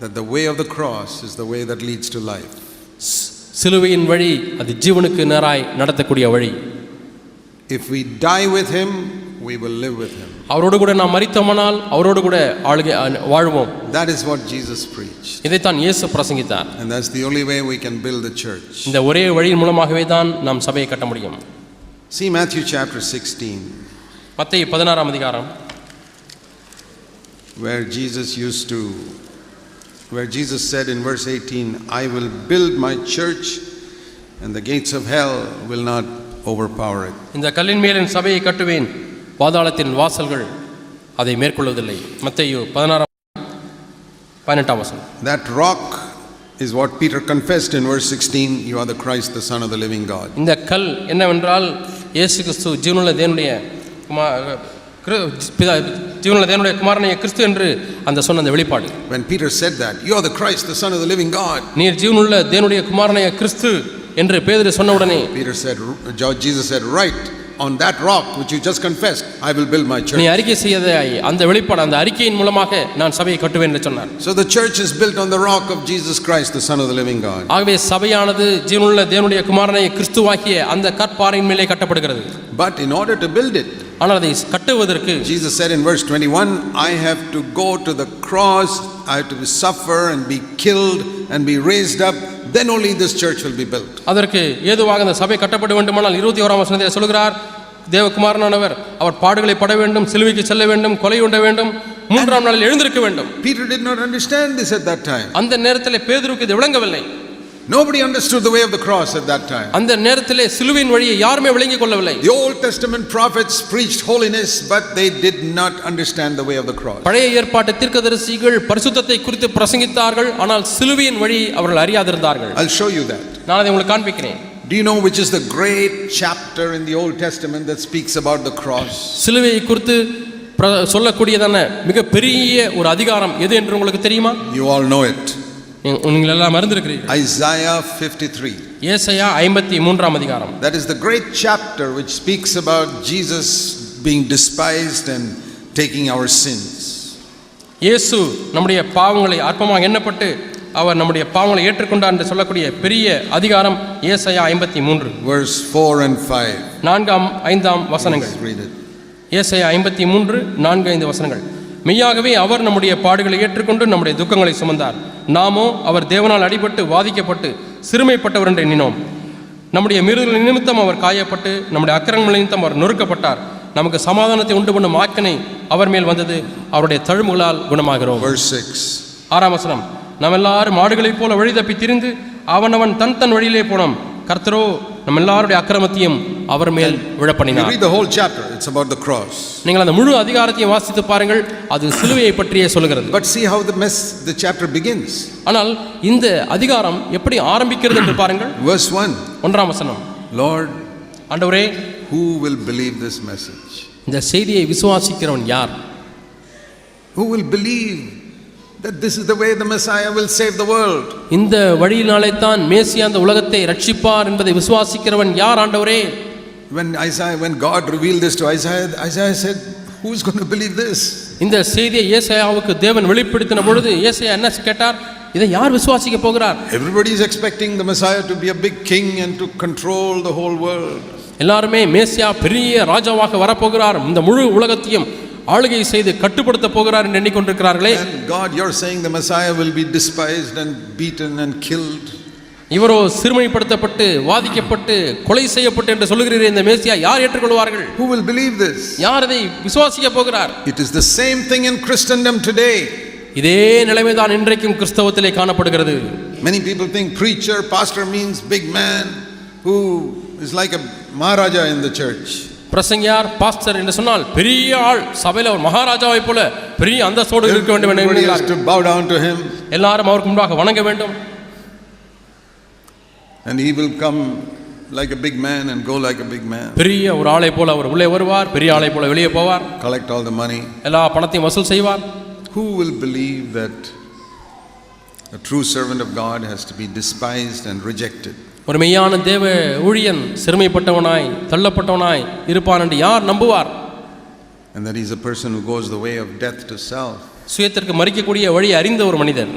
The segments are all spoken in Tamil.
that the way of the cross is the way that leads to life. C- சிலுவையின் வழி அது ஜீவனுக்கு நேராய் நடத்தக்கூடிய வழி If we die with him, we will live with him. அவரோடு கூட நாம் மரித்தோமானால் அவரோடு கூட ஆளுகை அ- வாழ்வோம் That is what Jesus preached. இதைத்தான் இயேசு பிரசங்கித்தார் And that's the only way we can build the church. இந்த ஒரே வழியின் மூலமாகவே தான் நாம் சபையை கட்ட முடியும் See Matthew chapter 16, மத்திய பதினாறாம் அதிகாரம் where Jesus used to, where Jesus said in verse 18, I will build my church, and the gates of hell will not overpower it. இந்த கல்லின் மேல் என் சபையை கட்டுவேன் பாதாளத்தின் வாசல்கள் அதை மேற்கொள்வதில்லை மத்தேயு பதினாறாம் பதினெட்டாம் வசனம் That rock is what Peter confessed in verse 16 You are the Christ, the Son of the living God. இந்த கல் என்னவென்றால் இயேசு கிறிஸ்து ஜீவனுள்ள தேவனுடைய பிதா ஜீவனுள்ள தேவனுடைய குமாரனைய கிறிஸ்து என்று அந்த சொன்ன அந்த வெளிப்பாடு When Peter said that, You are the Christ, the Son of the living God, நீர் ஜீவனுள்ள தேவனுடைய குமாரனைய கிறிஸ்து என்று பேதுரு சொன்ன உடனே Peter said, Jesus said, Right on that rock which you just confessed, I will build my நீ church. அறிக்கை செய்யாத அந்த வெளிப்பாடு அந்த அறிக்கையின் மூலமாக நான் சபையை கட்டுவேன் என்று சொன்னார் So the church is built on the rock of Jesus Christ, the Son of the living God. ஆகவே சபையானது ஜீவனுள்ள தேவனுடைய குமாரனை கிறிஸ்துவாக்கிய அந்த கற்பாறையின் மேலே கட்டப்படுகிறது But in order to build it, ஆனால் அதை கட்டுவதற்கு Jesus said in verse 21, I have to go to the cross, I have to suffer and be killed and be raised up, then only this church will be built. அதற்கு ஏதுவாக அந்த சபை கட்டப்பட வேண்டுமானால் இருபத்தி ஓராம் வசனத்தில் சொல்கிறார் தேவகுமாரனானவர் அவர் பாடுகளை பட வேண்டும் சிலுவைக்கு செல்ல வேண்டும் கொலை உண்ட வேண்டும் மூன்றாம் நாளில் எழுந்திருக்க வேண்டும் Peter did not understand this at that time. அந்த நேரத்தில் பேதுருக்கு இது விளங்கவில்லை Nobody understood the way of the cross at that time. அந்த நேரத்திலே சிலுவையின் வழியை யாருமே விளங்கிக் கொள்ளவில்லை The Old Testament prophets preached holiness, but they did not understand the way of the cross. பழைய ஏற்பாட்டு தீர்க்கதரிசிகள் பரிசுத்தத்தை குறித்து பிரசங்கித்தார்கள் ஆனால் சிலுவையின் வழி அவர்கள் அறியாதிருந்தார்கள் I'll show you that. நான் அதை உங்களுக்கு காண்பிக்கிறேன் Do you know which is the great chapter in the Old Testament that speaks about the cross? சிலுவையை குறித்து பிர- சொல்லக்கூடியதான மிக பெரிய ஒரு அதிகாரம் எது என்று உங்களுக்கு தெரியுமா You all know it. நீங்கள் எல்லாம் மறந்திருக்கிறீர்கள் Isaiah 53. ஏசையா ஐம்பத்தி மூன்றாம் அதிகாரம் That is the great chapter which speaks about Jesus being despised and taking our sins. இயேசு நம்முடைய பாவங்களை அற்பமாக எண்ணப்பட்டு அவர் நம்முடைய பாவங்களை ஏற்றுக்கொண்டார் என்று சொல்லக்கூடிய பெரிய அதிகாரம் ஏசையா ஐம்பத்தி மூன்று Verse 4 and 5. நான்காம் ஐந்தாம் வசனங்கள். ஏசையா ஐம்பத்தி மூன்று நான்கு ஐந்து வசனங்கள் மெய்யாகவே அவர் நம்முடைய பாடுகளை ஏற்றுக்கொண்டு நம்முடைய துக்கங்களை சுமந்தார். நாமோ அவர் தேவனால் அடிபட்டு வாதிக்கப்பட்டு சிறுமைப்பட்டவர் என்று எண்ணினோம். நம்முடைய மீறுதல் நிமித்தம் அவர் காயப்பட்டு நம்முடைய அக்கிரமங்கள் நிமித்தம் அவர் நொறுக்கப்பட்டார். நமக்கு சமாதானத்தை உண்டு பண்ணும் ஆக்கினை அவர் மேல் வந்தது. அவருடைய தழும்புகளால் குணமாகிறோம். Verse 6. ஆறாம் வசனம். நாம் எல்லாரும் மாடுகளைப் போல வழி தப்பி திரிந்து அவனவன் தன் தன் வழியிலே போனோம். கர்த்தரோ நம்ம எல்லாருடைய அக்கிரமத்தையும் அவர் மேல் You விழப்பண்ணினார் read the whole chapter, it's about the cross. நீங்கள் அந்த முழு அதிகாரத்தையும் வாசித்து பாருங்கள் அது சிலுவையை பற்றியே சொல்கிறது But see how the mess the chapter begins. ஆனால் இந்த அதிகாரம் எப்படி ஆரம்பிக்கிறது என்று பாருங்கள் Verse 1. ஒன்றாம் வசனம் Lord, ஆண்டவரே who will believe this message? இந்த செய்தியை விசுவாசிக்கிறவன் யார் Who will believe that this is the way the Messiah will save the world? இந்த வழியினாலே தான் மேசியா அந்த உலகத்தை ரட்சிப்பார் என்பதை விசுவாசிக்கிறவன் யார் ஆண்டவரே When Isaiah, when God revealed this to Isaiah, Isaiah said, Who's going to believe this? இந்த செய்தியை ஏசாயாவுக்கு தேவன் வெளிப்படுத்தின பொழுது ஏசாயா என்ன கேட்டார் இதை யார் விசுவாசிக்க போகிறார் Everybody is expecting the Messiah to be a big king and to control the whole world. எல்லாருமே மேசியா பெரிய ராஜாவாக வரப்போகிறார் இந்த முழு உலகத்தையும் ஆளுகை செய்து கட்டுப்படுத்த போகிறார் என்று எண்ணிக்கொண்டிருக்கிறார்களே God, you're saying the Messiah will be despised and beaten and killed. இவரோ சிறுமைப்படுத்தப்பட்டு வாதிக்கப்பட்டு கொலை செய்யப்பட்டு என்று சொல்லுகிறீரே இந்த மேசியா யார் ஏற்றுக்கொள்வார்கள் Who will believe this? யார் இதை விசுவாசிக்க போகிறார் It is the same thing in Christendom today. இதே நிலைமைதான் இன்றைக்கும் கிறிஸ்தவத்திலே காணப்படுகிறது Many people think preacher, pastor means big man who is like a Maharaja in the church. பிரசங்கியார் பாஸ்டர் என்று சொன்னால் பெரிய ஆள் சபையில் ஒரு மகாராஜாவை போல பெரிய அந்தஸ்தோடு இருக்க வேண்டும் என்று எல்லாரும் அவருக்கு முன்பாக வணங்க வேண்டும் and he will come like a big man and go like a big man. பெரிய ஒரு ஆளை போல அவர் உள்ளே வருவார் பெரிய ஆளை போல வெளியே போவார் Collect all the money. எல்லா பணத்தையும் வசூல் செய்வார் Who will believe that a true servant of God has to be despised and rejected? ஒரு மெய்யான தேவ ஊழியன் சிறுமைப்பட்டவனாய் தள்ளப்பட்டவனாய் இருப்பான் என்று யார் நம்புவார் And that he's a person who goes the way of death to self. சுயத்திற்கு மறிக்கக்கூடிய வழி அறிந்த ஒரு மனிதன்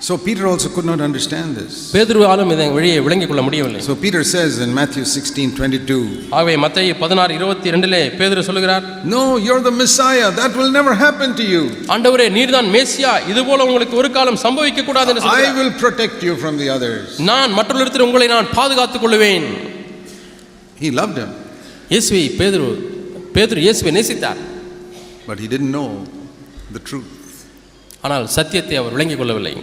So Peter also could not understand this. பேதுருவாலும் இதை வழியை விளங்கிக் கொள்ள முடியவில்லை So Peter says in Matthew 16 22, ஆகவே மத்திய பதினாறு இருபத்தி ரெண்டிலே பேதுரு சொல்லுகிறார் No, you're the Messiah. That will never happen to you. ஆண்டவரே நீர்தான் மேசியா இது போல உங்களுக்கு ஒரு காலம் சம்பவிக்க கூடாது என்று I சொல்கிறார். will protect you from the others. நான் மற்றொருத்தர் உங்களை நான் பாதுகாத்துக் கொள்வேன் He loved him, இயேசுவை பேதுரு பேதுரு இயேசுவை நேசித்தார் but he didn't know the truth. ஆனால் சத்தியத்தை அவர் விளங்கிக் கொள்ளவில்லை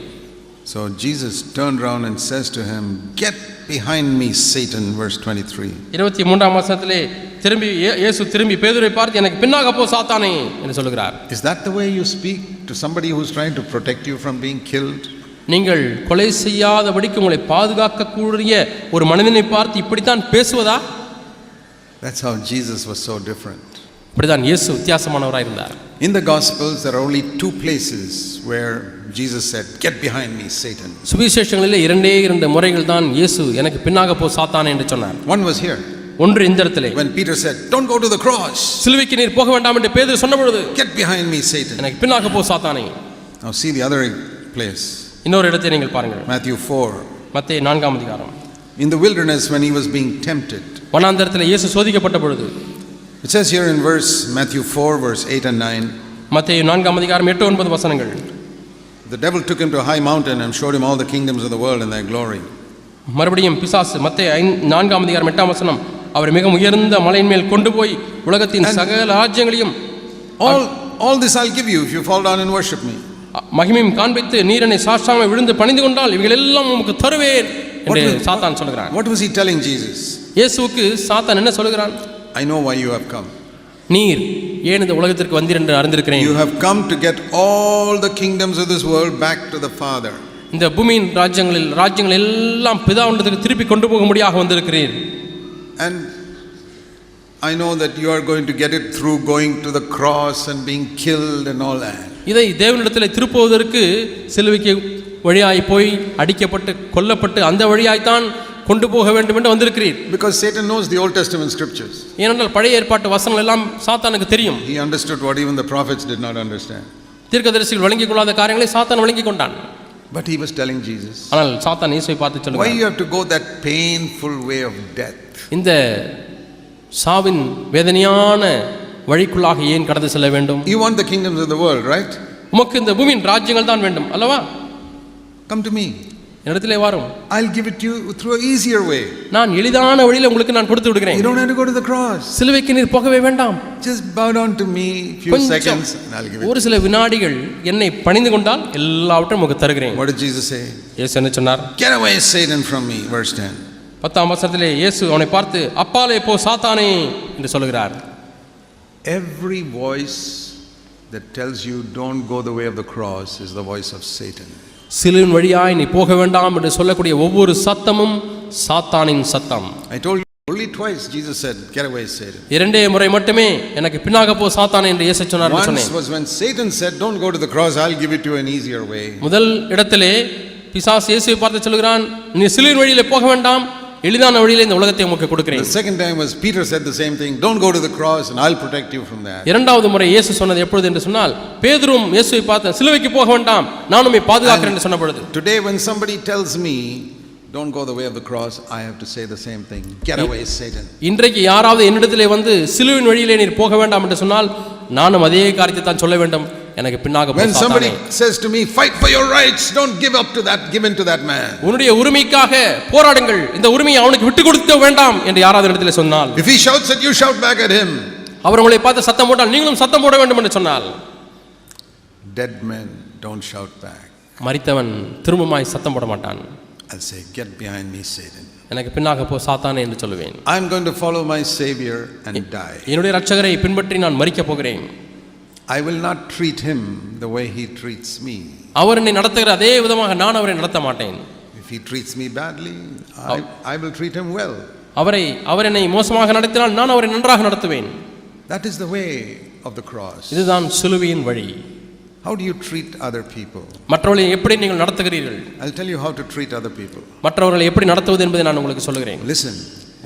So Jesus turned around and says to him, Get behind me, Satan, verse 23. இருபத்தி மூன்றாம் வருஷத்திலே திரும்பி இயே- இயேசு திரும்பி பேதுரை பார்த்து எனக்கு பின்னாக போ சாத்தானே என்று சொல்லுகிறார் Is that the way you speak to somebody who's trying to protect you from being killed? நீங்கள் கொலை செய்யாதபடிக்கு உங்களை பாதுகாக்கக்கூடிய ஒரு மனிதனை பார்த்து இப்படித்தான் பேசுவதா That's how Jesus was so different. இப்படிதான் இயேசு வித்தியாசமானவராக இருந்தார் In the Gospels, there are only two places where Jesus said, Get behind me, Satan. சுவிசேஷங்களிலே இரண்டே இரண்டு முறைகள் தான் இயேசு எனக்கு பின்னாக போ சாத்தானே என்று சொன்னார் One was here, ஒன்று இந்த இடத்திலே when Peter said, Don't go to the cross. சிலுவைக்கு நீர் போக வேண்டாம் என்று பேதுரு சொன்ன பொழுது Get behind me, Satan. எனக்கு பின்னாக போ சாத்தானே Now, see the other place, இன்னொரு இடத்தை நீங்கள் பாருங்கள் Matthew 4. மத்திய நான்காம் அதிகாரம் In the wilderness, when he was being tempted, வனாந்தரத்தில் இயேசு சோதிக்கப்பட்ட பொழுது it says here in verse Matthew 4, verse 8 and 9, மத்திய நான்காம் அதிகாரம் எட்டு ஒன்பது வசனங்கள் the devil took him to a high mountain and showed him all the kingdoms of the world and their glory. மறுபடியும் பிசாசு மத்திய ஐந் நான்காம் அதிகாரம் எட்டாம் வசனம் அவர் மிக உயர்ந்த மலையின் மேல் கொண்டு போய் உலகத்தின் சகல ராஜ்யங்களையும் All, all this I'll give you if you fall down and worship me. அ- மகிமையும் காண்பித்து நீரனை சாஷ்டாமை விழுந்து பணிந்து கொண்டால் இவைகள் எல்லாம் உமக்கு தருவேன் என்று What was- சாத்தான் சொல்கிறான் What was he telling Jesus? இயேசுவுக்கு சாத்தான் என்ன சொல்கிறான் I know why you have come. நீர் ஏன் இந்த உலகத்திற்கு வந்தீர் என்று அறிந்திருக்கிறேன் You have come to get all the kingdoms of this world back to the Father. இந்த பூமியின் ராஜ்யங்களில் ராஜ்யங்கள் எல்லாம் பிதாவுண்டத்துக்கு திருப்பி கொண்டு போக முடியாக வந்திருக்கிறீர் And I know that you are going to get it through going to the cross and being killed and all that. இதை தேவனிடத்தில் திருப்புவதற்கு சிலுவைக்கு வழியாய் போய் அடிக்கப்பட்டு கொல்லப்பட்டு அந்த வழியாய்த்தான் கொண்டு போக வேண்டும் என்று வந்திருக்கிறீர் Because Satan knows the Old Testament scriptures. ஏனென்றால் பழைய ஏற்பாட்டு வசனங்கள் எல்லாம் சாத்தானுக்கு தெரியும் He understood what even the prophets did not understand. தீர்க்கதரிசிகள் வழங்கிக் கொள்ளாத காரியங்களை சாத்தான் வழங்கிக் கொண்டான் But he was telling Jesus, ஆனால் சாத்தான் இயேசுவை பார்த்து why சொல்லுவார் you have to go that painful way of death? இந்த சாவின் வேதனையான வழிக்குள்ளாக ஏன் கடந்து செல்ல வேண்டும் You want the kingdoms of the world, right? உமக்கு இந்த பூமியின் ராஜ்யங்கள் தான் வேண்டும் அல்லவா Come to me. இடத்திலே வாரும் I'll give it to you through an easier way. நான் எளிதான வழியில் உங்களுக்கு நான் கொடுத்து You விடுகிறேன் don't have to go to the cross. சிலுவைக்கு நீர் போகவே வேண்டாம் Just bow down to me few seconds and I'll give it. ஒரு சில வினாடிகள் என்னை பணிந்து கொண்டால் எல்லாவற்றையும் உங்களுக்கு தருகிறேன் What did Jesus say? இயேசு என்ன சொன்னார் Get away, Satan, from me. Verse 10. பத்தாம் வசனத்திலே இயேசு அவனை பார்த்து அப்பாலே போ சாத்தானே என்று சொல்லுகிறார் Every voice that tells you don't go the way of the cross is the voice of Satan. சிலுவின் வழியாய் நீ போக வேண்டாம் என்று சொல்லக்கூடிய ஒவ்வொரு சத்தமும் சாத்தானின் சத்தம் I told you only twice Jesus said, Get away, Satan. இரண்டே முறை மட்டுமே எனக்கு பின்னாக போ சாத்தானே என்று இயேசு சொன்னார் என்று Once சொன்னேன் was when Satan said, Don't go to the cross, I'll give it to you an easier way. முதல் இடத்திலே பிசாஸ் இயேசுவை பார்த்து சொல்கிறான் நீ சிலுவின் வழியிலே போக வேண்டாம் எளிதான வழியிலே இந்த உலகத்தை The கொடுக்கிறேன் second time was Peter said the same thing, Don't go to the cross and I'll protect you from that. இரண்டாவது முறை இயேசு சொன்னது எப்பொழுது என்று சொன்னால் பேதுரும் இயேசுவை பார்த்து சிலுவைக்கு போக வேண்டாம் நான் உம்மை பாதுகாக்கிறேன் என்று சொன்ன பொழுது Today, when somebody tells me, Don't go the way of the cross, I have to say the same thing. Get away, Satan. இன்றைக்கு யாராவது என்னிடத்திலே வந்து சிலுவின் வழியிலே நீர் போக வேண்டாம் என்று சொன்னால் நானும் அதே காரியத்தை தான் சொல்ல வேண்டும் எனக்கு பின்னாக When somebody says to me, Fight for your rights, don't give up to that, give in to that man. உன்னுடைய உரிமைக்காக போராடுங்கள் இந்த உரிமையை அவனுக்கு விட்டு கொடுக்க வேண்டாம் என்று யாராவது இடத்திலே சொன்னால் If he shouts at you, shout back at him. அவர் உங்களை பார்த்து சத்தம் போட்டால் நீங்களும் சத்தம் போட வேண்டும் என்று சொன்னால் Dead men don't shout back. மரித்தவன் திரும்பமாய் சத்தம் போட மாட்டான் I'll say, Get behind me, Satan. எனக்கு பின்னாக போ சாத்தானே என்று சொல்லுவேன் I'm going to follow my Savior and die. என்னுடைய ரட்சகரை பின்பற்றி நான் மறிக்கப் போகிறேன் I will not treat him the way he treats me. அவர் என்னை நடத்துகிற அதே விதமாக நான் அவரை நடத்த மாட்டேன் If he treats me badly, I, I will treat him well. அவரை அவர் என்னை மோசமாக நடத்தினால் நான் அவரை நன்றாக நடத்துவேன் That is the way of the cross. இதுதான் சிலுவையின் வழி How do you treat other people? மற்றவர்களை எப்படி நீங்கள் நடத்துகிறீர்கள் I'll tell you how to treat other people. மற்றவர்களை எப்படி நடத்துவது என்பதை நான் உங்களுக்கு சொல்லுகிறேன் Listen,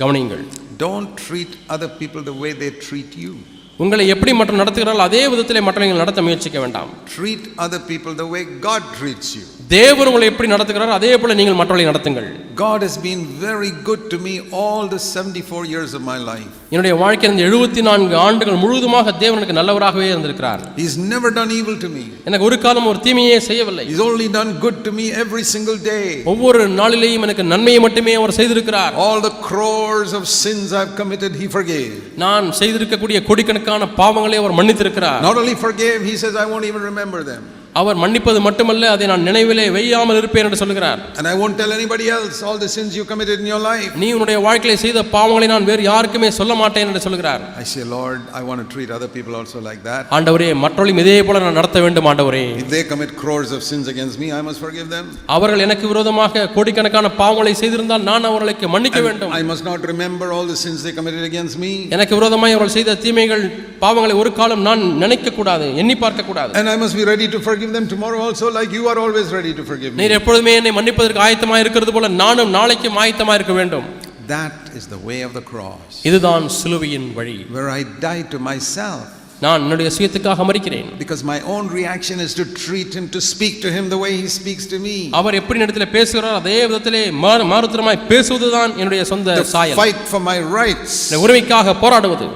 கவனியுங்கள் don't treat other people the way they treat you. உங்களை எப்படி மற்ற நடத்துகிறார்கள் அதே விதத்திலே மற்ற நீங்கள் நடத்த முயற்சிக்க வேண்டாம் Treat other people the way God treats you. தேவன் உங்களை எப்படி நடத்துகிறாரோ அதே போல நீங்கள் மற்றவர்களை நடத்துங்கள் God has been very good to me all the 74 years of my life. என்னுடைய வாழ்க்கையில் இந்த எழுபத்தி நான்கு ஆண்டுகள் முழுவதுமாக தேவன் எனக்கு நல்லவராகவே இருந்திருக்கிறார் He's never done evil to me. எனக்கு ஒரு காலம் ஒரு தீமையே செய்யவில்லை He's only done good to me every single day. ஒவ்வொரு நாளிலேயும் எனக்கு நன்மையை மட்டுமே அவர் செய்திருக்கிறார் All the crores of sins I've committed, He forgave. நான் செய்திருக்கக்கூடிய கோடிக்கணக்கான பாவங்களை அவர் மன்னித்திருக்கிறார் Not only forgave, He says, I won't even remember them. அவர் மன்னிப்பது மட்டுமல்ல அதை நான் நினைவிலே வையாமல் இருப்பேன் என்று சொல்கிறார் And I won't tell anybody else all the sins you committed in your life. நீ உன்னுடைய வாழ்க்கையில செய்த பாவங்களை நான் வேறு யாருக்குமே சொல்ல மாட்டேன் என்று சொல்கிறார் I say, Lord, I want to treat other people also like that. ஆண்டவரே மற்றவர்களையும் இதே போல நான் நடத்த வேண்டும் ஆண்டவரே If they commit crores of sins against me, I must forgive them. அவர்கள் எனக்கு விரோதமாக கோடிக்கணக்கான பாவங்களை செய்திருந்தால் நான் அவர்களுக்கு மன்னிக்க வேண்டும் I must not remember all the sins they committed against me. எனக்கு விரோதமாய் அவர்கள் செய்த தீமைகள் பாவங்களை ஒரு காலம் நான் நினைக்க கூடாது எண்ணி பார்க்க கூடாது And I must be ready to forgive them tomorrow also, like you are always ready to forgive me. நீர் எப்பொழுதுமே என்னை மன்னிப்பதற்கு ஆயத்தமாக இருக்கிறது போல நானும் நாளைக்கும் ஆயத்தமாக இருக்க வேண்டும் That is the way of the cross, இதுதான் சிலுவையின் வழி where I die to myself. நான் என்னுடைய சுயத்துக்காக மறிக்கிறேன் Because my own reaction is to treat him, to speak to him the way he speaks to me. அவர் எப்படி இடத்துல பேசுகிறார் அதே விதத்திலே மாறு மாறுத்தரமாய் பேசுவதுதான் என்னுடைய சொந்த To சாயல் fight for my rights. என்னுடைய உரிமைக்காக போராடுவது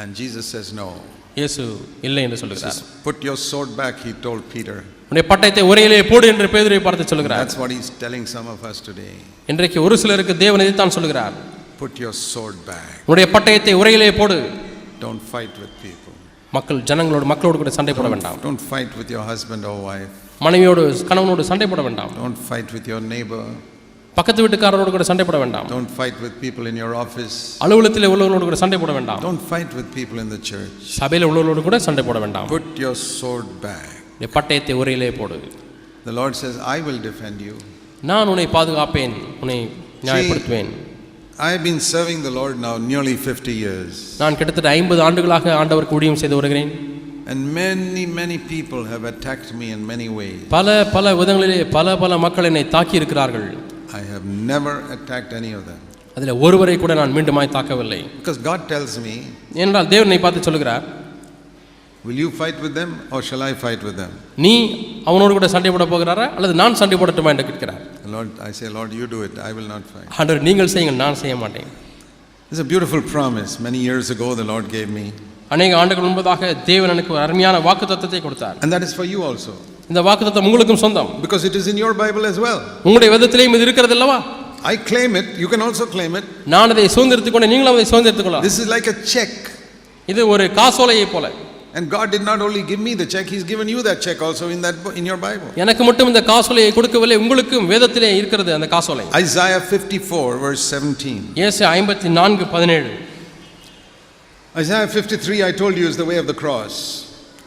And Jesus says, No. இயேசு இல்லை என்று சொல்லுகிறார் Put your sword back, he told Peter. உன்னுடைய பட்டயத்தை ஒரேயிலே போடு என்று பேதுரை பார்த்து சொல்லுகிறார் That's what he's telling some of us today. இன்றைக்கு ஒரு சிலருக்கு தேவன் இதைத்தான் சொல்லுகிறார் Put your sword back. உன்னுடைய பட்டயத்தை உரையிலே போடு Don't fight with people. மக்கள் ஜனங்களோடு மக்களோடு கூட சண்டை போட வேண்டாம் Don't fight with your husband or wife. மனைவியோடு கணவனோடு சண்டை போட வேண்டாம் Don't fight with your neighbor. பக்கத்து வீட்டுக்காரரோடு கூட சண்டை போட வேண்டாம் Don't fight with people in your office. அலுவலகத்தில் உள்ளவர்களோடு கூட சண்டை போட வேண்டாம் Don't fight with people in the church. சபையில் உள்ளவர்களோடு கூட சண்டை போட வேண்டாம் Put your sword back. உன்னுடைய பட்டயத்தை உரையிலே போடு The Lord says, I will defend you. நான் உன்னை பாதுகாப்பேன் உன்னை நியாயப்படுத்துவேன் I have been serving the Lord now nearly 50 years. நான் கிட்டத்தட்ட ஐம்பது ஆண்டுகளாக ஆண்டவருக்கு ஊழியம் செய்து வருகிறேன் And many, many people have attacked me in many ways. பல பல விதங்களிலே பல பல மக்கள் என்னை தாக்கி இருக்கிறார்கள் I have never attacked any of them. அதில் ஒருவரை கூட நான் மீண்டுமாய் தாக்கவில்லை Because God tells me, என்றால் தேவனை பார்த்து சொல்லுகிறார் Will you fight with them or shall I fight with them? நீ அவனோடு கூட சண்டை போட போகிறாரா அல்லது நான் சண்டை போடட்டுமா என்று கேட்கிறார் The Lord, I say, Lord, you do it. I will not fight. ஆண்டவர் நீங்கள் செய்யுங்கள் நான் செய்ய மாட்டேன் It's a beautiful promise. Many years ago, the Lord gave me. அநேக ஆண்டுகள் முன்பதாக தேவன் எனக்கு ஒரு அருமையான வாக்கு தத்தத்தை கொடுத்தார் And that is for you also. இந்த வாக்கு தத்தம் உங்களுக்கும் சொந்தம் Because it is in your Bible as well. உங்களுடைய விதத்திலேயும் இது இருக்கிறது அல்லவா I claim it. You can also claim it. நான் அதை சுதந்திரத்துக் கொண்டு நீங்களும் அதை சுதந்திரத்துக் கொள்ளலாம் This is like a check. இது ஒரு காசோலையை போல And God did not only give me the check, He's given you that check also in that bo- in your Bible. எனக்கு மட்டும் இந்த காசோலையை கொடுக்கவில்லை உங்களுக்கும் வேதத்திலே இருக்கிறது அந்த காசோலை Isaiah 54, verse 17. இயேசு ஐம்பத்தி நான்கு பதினேழு Isaiah 53, I told you, is the way of the cross.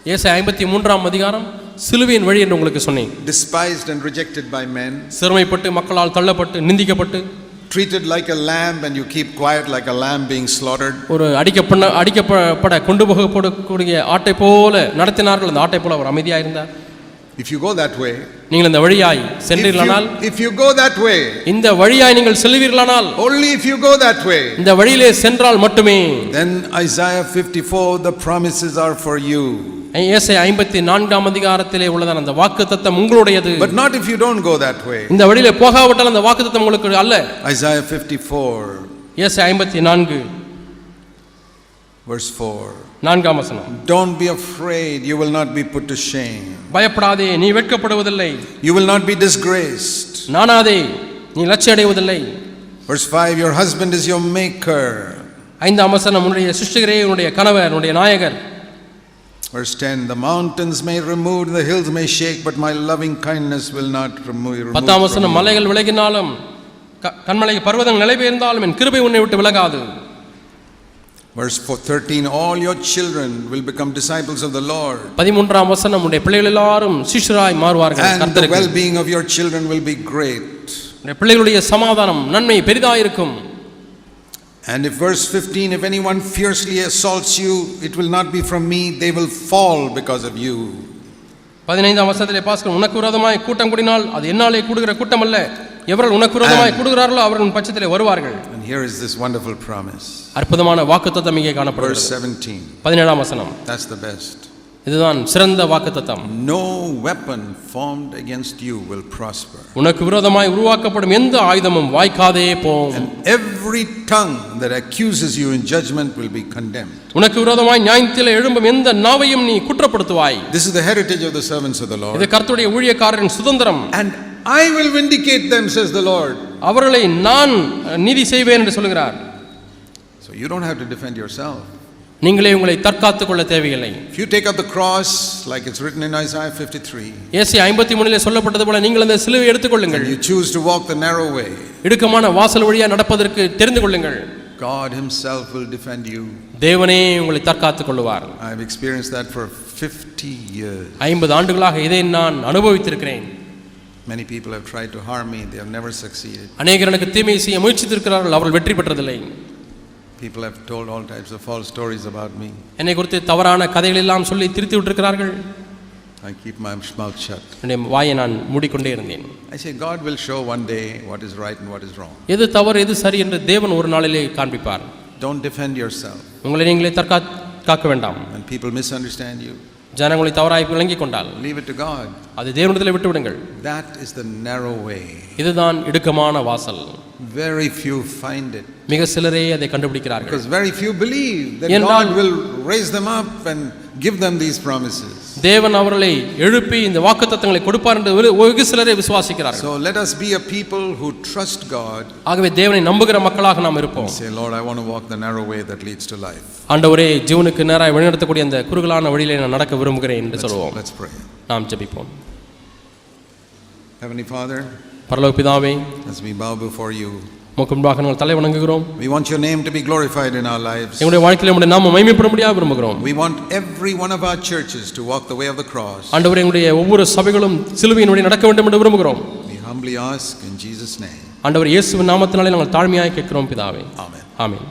இயேசு ஐம்பத்தி மூன்றாம் அதிகாரம் சிலுவையின் வழி என்று உங்களுக்கு சொன்னேன். Despised and rejected by men, சிறுமைப்பட்டு மக்களால் தள்ளப்பட்டு நிந்திக்கப்பட்டு. Treated like a lamb, and you keep quiet like a lamb being slaughtered. ஒரு அடிக்கப்பட அடிக்கப்பட கொண்டு போகப்படக்கூடிய ஆட்டை போல நடத்தினார்கள். அந்த ஆட்டை போல அவர் அமைதியாக இருந்தார் If you go that way, நீங்கள் இந்த வழியாய் if சென்றீர்களானால் you, if you go that way, இந்த வழியாய் நீங்கள் செல்வீர்களானால் only if you go that way, இந்த வழியிலே சென்றால் மட்டுமே then Isaiah 54, the promises are for you. இயேசை ஐம்பத்தி நான்காம் அதிகாரத்திலே உள்ளதான அந்த வாக்கு தத்தம் உங்களுடையது But not if you don't go that way. இந்த வழியிலே போகாவிட்டால் அந்த வாக்கு தத்தம் உங்களுக்கு அல்ல Isaiah 54, இயேசை ஐம்பத்தி நான்கு verse 4. நான்காம் வசனம் Don't be afraid, you will not be put to shame. பயப்படாதே நீ வெட்கப்படுவதில்லை You will not be disgraced. நானாதே நீ லட்சிய அடைவதில்லை Verse 5 Your husband is your maker. ஐந்தாம் வசனம் உன்னுடைய சிருஷ்டிகரே உன்னுடைய கணவர் உன்னுடைய நாயகர் Verse 10 The mountains may remove, the hills may shake, but my loving kindness will not remove. remove பத்தாம் from வசனம் you. மலைகள் விலகினாலும் க- கண்மலை பர்வதங்கள் நிலை பெயர்ந்தாலும் என் கிருபை உன்னை விட்டு விலகாது Verse 4 13 All your children will become disciples of the Lord, பதிமூன்றாம் வசனம் உன்னுடைய பிள்ளைகள் எல்லாரும் சிஷ்யராய் மாறுவார்கள் and the கர்த்தருக்கு well being of your children will be great. உன்னுடைய பிள்ளைகளுடைய சமாதானம் நன்மை பெரிதாயிருக்கும் And if verse 15 If anyone fiercely assaults you, it will not be from me, they will fall because of you. பதினைந்தாம் வசனத்திலே பாஸ்கர் உனக்கு விரோதமாய் கூட்டம் கூடினால் அது என்னாலே கூடுகிற கூட்டம் அல்ல எவர்கள் உனக்கு விரோதமாய் கூடுகிறார்களோ அவர்கள் உன் பட்சத்திலே வருவார்கள் And here is this wonderful promise. அற்புதமான வாக்குத்தத்தம் இங்கே Verse காணப்படுகிறது 17. பதினேழாம் வசனம் That's the best. இதுதான் சிறந்த வாக்குத்தத்தம் No weapon formed against you will prosper. உனக்கு விரோதமாய் உருவாக்கப்படும் எந்த ஆயுதமும் வாய்க்காதே போம் And every tongue that accuses you in judgment will be condemned. உனக்கு விரோதமாய் நியாயத்தில் எழும்பும் எந்த நாவையும் நீ குற்றப்படுத்துவாய் This is the heritage of the servants of the Lord. இது கர்த்தருடைய ஊழியக்காரரின் சுதந்திரம் And I will vindicate them, says the Lord. அவர்களை நான் நீதி செய்வேன் என்று சொல்கிறார் So you don't have to defend yourself. நீங்களே உங்களை தற்காத்துக் கொள்ள தேவையில்லை If you take up the cross, like it's written in Isaiah 53, ஏசி ஐம்பத்தி மூணிலே சொல்லப்பட்டது போல நீங்கள் அந்த சிலுவை எடுத்துக்கொள்ளுங்கள் and you choose to walk the narrow way, இடுக்கமான வாசல் வழியா நடப்பதற்கு தெரிந்து கொள்ளுங்கள் God Himself will defend you. தேவனே உங்களை தற்காத்துக் கொள்ளுவார் I've experienced that for 50 years. ஐம்பது ஆண்டுகளாக இதை நான் அனுபவித்திருக்கிறேன் Many people have tried to harm me, they have never succeeded. அநேகர் எனக்கு தீமை செய்ய முயற்சித்திருக்கிறார்கள் அவர்கள் வெற்றி பெற்றதில்லை People have told all types of false stories about me. என்னை குறித்து தவறான கதைகள் எல்லாம் சொல்லி திருத்தி விட்டிருக்கிறார்கள் I keep my mouth shut. என்னுடைய வாயை நான் மூடிக்கொண்டே இருந்தேன் I say, God will show one day what is right and what is wrong. எது தவறு எது சரி என்று தேவன் ஒரு நாளிலே காண்பிப்பார் Don't defend yourself. உங்களை நீங்களே தற்கா காக்க வேண்டாம் When people misunderstand you, ஜனங்களை தவறாய் விளங்கிக் கொண்டால் leave it to God. அது தேவனிடத்தில் விட்டு விடுங்கள் That is the narrow way. இதுதான் இடுக்கமான வாசல் Very few find it. மிக சிலரே அதை கண்டுபிடிக்கிறார்கள் Because very few believe that என்றால்- God will raise them up and give them these promises. தேவன் அவர்களை எழுப்பி இந்த வாக்குத்தத்தங்களை கொடுப்பார் என்று வெகு சிலரே விசுவாசிக்கிறார்கள் So let us be a people who trust God. ஆகவே தேவனை நம்புகிற மக்களாக நாம் இருப்போம் Say, Lord, I want to walk the narrow way that leads to life. ஆண்டவரே ஜீவனுக்கு நேராக வழிநடத்தக்கூடிய அந்த குறுகலான வழியிலே நான் நடக்க விரும்புகிறேன் என்று சொல்லுவோம் let's pray. நாம் ஜெபிப்போம் Heavenly Father, பரலோக பிதாவே as we bow before you, உமக்கு முன்பாக நாங்கள் தலை வணங்குகிறோம் we want your name to be glorified in our lives. எங்களுடைய வாழ்க்கையில் நம்முடைய நாம மைமைப்படும்படியாக விரும்புகிறோம் We want every one of our churches to walk the way of the cross. ஆண்டவரே எங்களுடைய ஒவ்வொரு சபைகளும் சிலுவையினுடைய நடக்க வேண்டும் என்று விரும்புகிறோம் We humbly ask in Jesus' name. ஆண்டவர் இயேசுவின் நாமத்தினாலே நாங்கள் தாழ்மையாக கேட்கிறோம் பிதாவே Amen. ஆமென்